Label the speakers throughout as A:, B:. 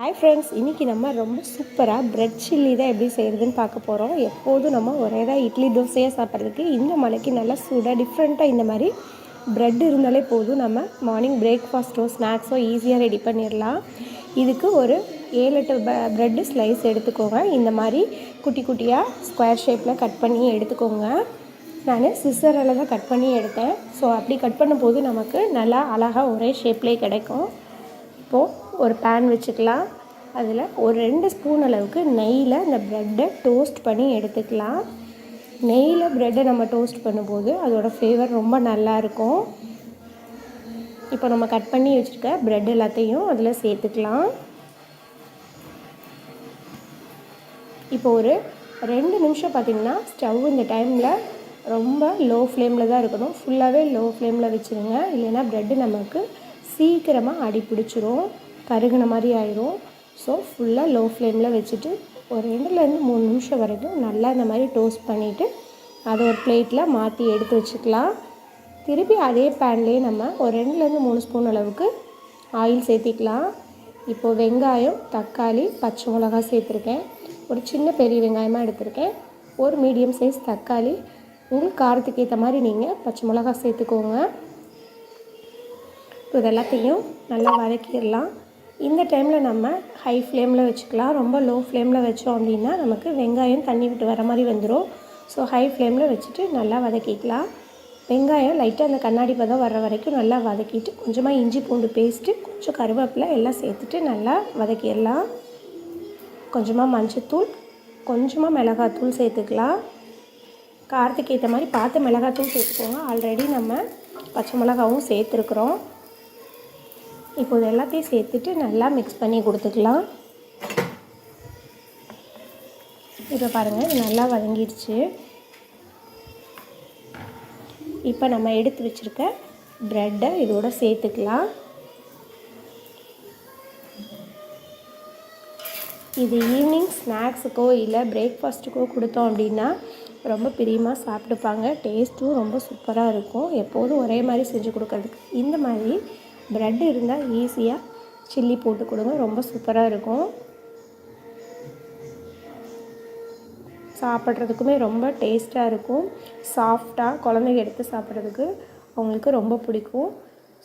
A: Hi friends இன்றைக்கி நம்ம ரொம்ப சூப்பராக ப்ரெட் சில்லி தான் எப்படி செய்கிறதுன்னு பார்க்க போகிறோம் எப்போதும் நம்ம ஒரே தான் இட்லி தோசையாக சாப்பிட்றதுக்கு. இந்த மலைக்கு நல்லா சூடாக டிஃப்ரெண்ட்டாக இந்த மாதிரி ப்ரெட் இருந்தாலே போதும். நம்ம மார்னிங் பிரேக்ஃபாஸ்ட்டோ ஸ்நாக்ஸோ ஈஸியாக ரெடி பண்ணிடலாம். இதுக்கு ஒரு ஏழு எட்டு ப்ரெட்டு ஸ்லைஸ் எடுத்துக்கோங்க. இந்த மாதிரி குட்டி குட்டியாக ஸ்கொயர் ஷேப்பில் கட் பண்ணி எடுத்துக்கோங்க. நான் சிஸ்டரில் தான் கட் பண்ணி எடுத்தேன். ஸோ அப்படி கட் பண்ணும்போது நமக்கு நல்லா அழகாக ஒரே ஷேப்லேயே கிடைக்கும். இப்போது ஒரு பேன் வச்சுக்கலாம். அதில் ஒரு ரெண்டு ஸ்பூன் அளவுக்கு நெய்யில் இந்த ப்ரெட்டை டோஸ்ட் பண்ணி எடுத்துக்கலாம். நெய்யில் ப்ரெட்டை நம்ம டோஸ்ட் பண்ணும்போது அதோடய ஃப்ளேவர் ரொம்ப நல்லாயிருக்கும் இப்போ நம்ம கட் பண்ணி வச்சுருக்க ப்ரெட் எல்லாத்தையும் அதில் சேர்த்துக்கலாம். இப்போ ஒரு ரெண்டு நிமிஷம் பார்த்திங்கன்னா ஸ்டவ் இந்த டைமில் ரொம்ப லோ ஃப்ளேமில் தான் இருக்கணும். ஃபுல்லாகவே லோ ஃப்ளேமில் வச்சுருங்க. இல்லைன்னா ப்ரெட்டு நமக்கு சீக்கிரமாக அடி பிடிச்சிரும் கருகின மாதிரி ஆயிரும். ஸோ ஃபுல்லாக லோ ஃப்ளேமில் வச்சுட்டு ஒரு ரெண்டுலேருந்து மூணு நிமிஷம் வரைக்கும் நல்லா இந்த மாதிரி டோஸ்ட் பண்ணிவிட்டு அதை ஒரு பிளேட்டில் மாற்றி எடுத்து வச்சுக்கலாம். திருப்பி அதே பேன்லேயே நம்ம ஒரு ரெண்டுலேருந்து மூணு ஸ்பூன் அளவுக்கு ஆயில் சேர்த்திக்கலாம். இப்போது வெங்காயம் தக்காளி பச்சை மிளகா சேர்த்துருக்கேன். ஒரு சின்ன பெரிய வெங்காயமாக எடுத்திருக்கேன். ஒரு மீடியம் சைஸ் தக்காளி. உங்களுக்கு காரத்துக்கு ஏற்ற மாதிரி நீங்கள் பச்சை மிளகா சேர்த்துக்கோங்க. இப்போ இதெல்லாத்தையும் நல்லா வதக்கிடலாம். இந்த டைமில் நம்ம ஹை ஃப்ளேமில் வச்சுக்கலாம். ரொம்ப லோ ஃப்ளேமில் வச்சோம் அப்படின்னா நமக்கு வெங்காயம் தண்ணி விட்டு வர மாதிரி வந்துடும் ஸோ ஹை ஃப்ளேமில் வச்சுட்டு நல்லா வதக்கிக்கலாம். வெங்காயம் லைட்டாக அந்த கண்ணாடி பதம் வர்ற வரைக்கும் நல்லா வதக்கிட்டு கொஞ்சமாக இஞ்சி பூண்டு பேஸ்ட்டு கொஞ்சம் கருவேப்பிலை எல்லாம் சேர்த்துட்டு நல்லா வதக்கிடலாம். கொஞ்சமாக மஞ்சத்தூள் கொஞ்சமாக மிளகாத்தூள் சேர்த்துக்கலாம். காரத்துக்கு ஏற்ற மாதிரி பார்த்து மிளகாத்தூள் சேர்த்துக்கோங்க. ஆல்ரெடி நம்ம பச்சை மிளகாவும் சேர்த்துருக்குறோம். இப்போது எல்லாத்தையும் சேர்த்துட்டு நல்லா மிக்ஸ் பண்ணி கொடுத்துக்கலாம். இப்போ பாருங்கள் இது நல்லா வதங்கிடுச்சு. இப்போ நம்ம எடுத்து வச்சுருக்க ப்ரெட்டை இதோட சேர்த்துக்கலாம். இது ஈவினிங் ஸ்நாக்ஸுக்கோ இல்லை பிரேக்ஃபாஸ்ட்டுக்கோ கொடுத்தோம் அப்படின்னா ரொம்ப பிரியமாக சாப்பிட்டுப்பாங்க. டேஸ்ட்டும் ரொம்ப சூப்பராக இருக்கும். எப்போதும் ஒரே மாதிரி செஞ்சு கொடுக்கறதுக்கு. இந்த மாதிரி ப்ரெட் இருந்தால் ஈஸியாக சில்லி போட்டு கொடுங்க. ரொம்ப சூப்பராக இருக்கும். சாப்பிட்றதுக்குமே ரொம்ப டேஸ்ட்டாக இருக்கும். சாஃப்டாக குழந்தைங்க எடுத்து சாப்பிட்றதுக்கு அவங்களுக்கு ரொம்ப பிடிக்கும்.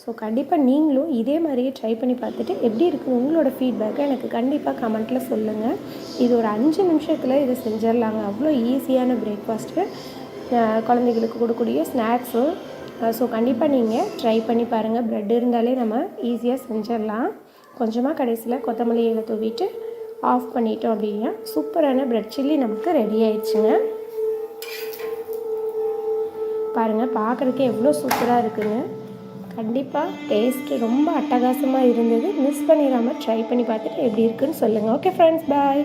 A: ஸோ கண்டிப்பாக நீங்களும் இதே மாதிரியே ட்ரை பண்ணி பார்த்துட்டு எப்படி இருக்குது உங்களோட ஃபீட்பேக்கை எனக்கு கண்டிப்பாக கமெண்ட்டில் சொல்லுங்கள் இது ஒரு அஞ்சு நிமிஷத்தில் இதை செஞ்சிடலாங்க. அவ்வளோ ஈஸியான பிரேக்ஃபாஸ்ட்டு குழந்தைகளுக்கு கொடுக்கக்கூடிய ஸ்நாக்ஸு ஸோ கண்டிப்பாக நீங்கள் ட்ரை பண்ணி பாருங்கள் ப்ரெட் இருந்தாலே நம்ம ஈஸியாக செஞ்சிடலாம். கொஞ்சமாக கடைசியில் கொத்தமல்லி இலை தூவிட்டு ஆஃப் பண்ணிட்டோம் அப்படின்னா சூப்பரான ப்ரெட் சில்லி நமக்கு ரெடி ஆயிடுச்சுங்க. பாருங்கள் பார்க்குறதுக்கு எவ்வளோ சூப்பராக இருக்குங்க. கண்டிப்பாக டேஸ்ட்டு ரொம்ப அட்டகாசமாக இருந்தது. மிஸ் பண்ணிடாமல் ட்ரை பண்ணி பார்த்துட்டு எப்படி இருக்குன்னு சொல்லுங்கள் ஓகே ஃப்ரெண்ட்ஸ் பாய்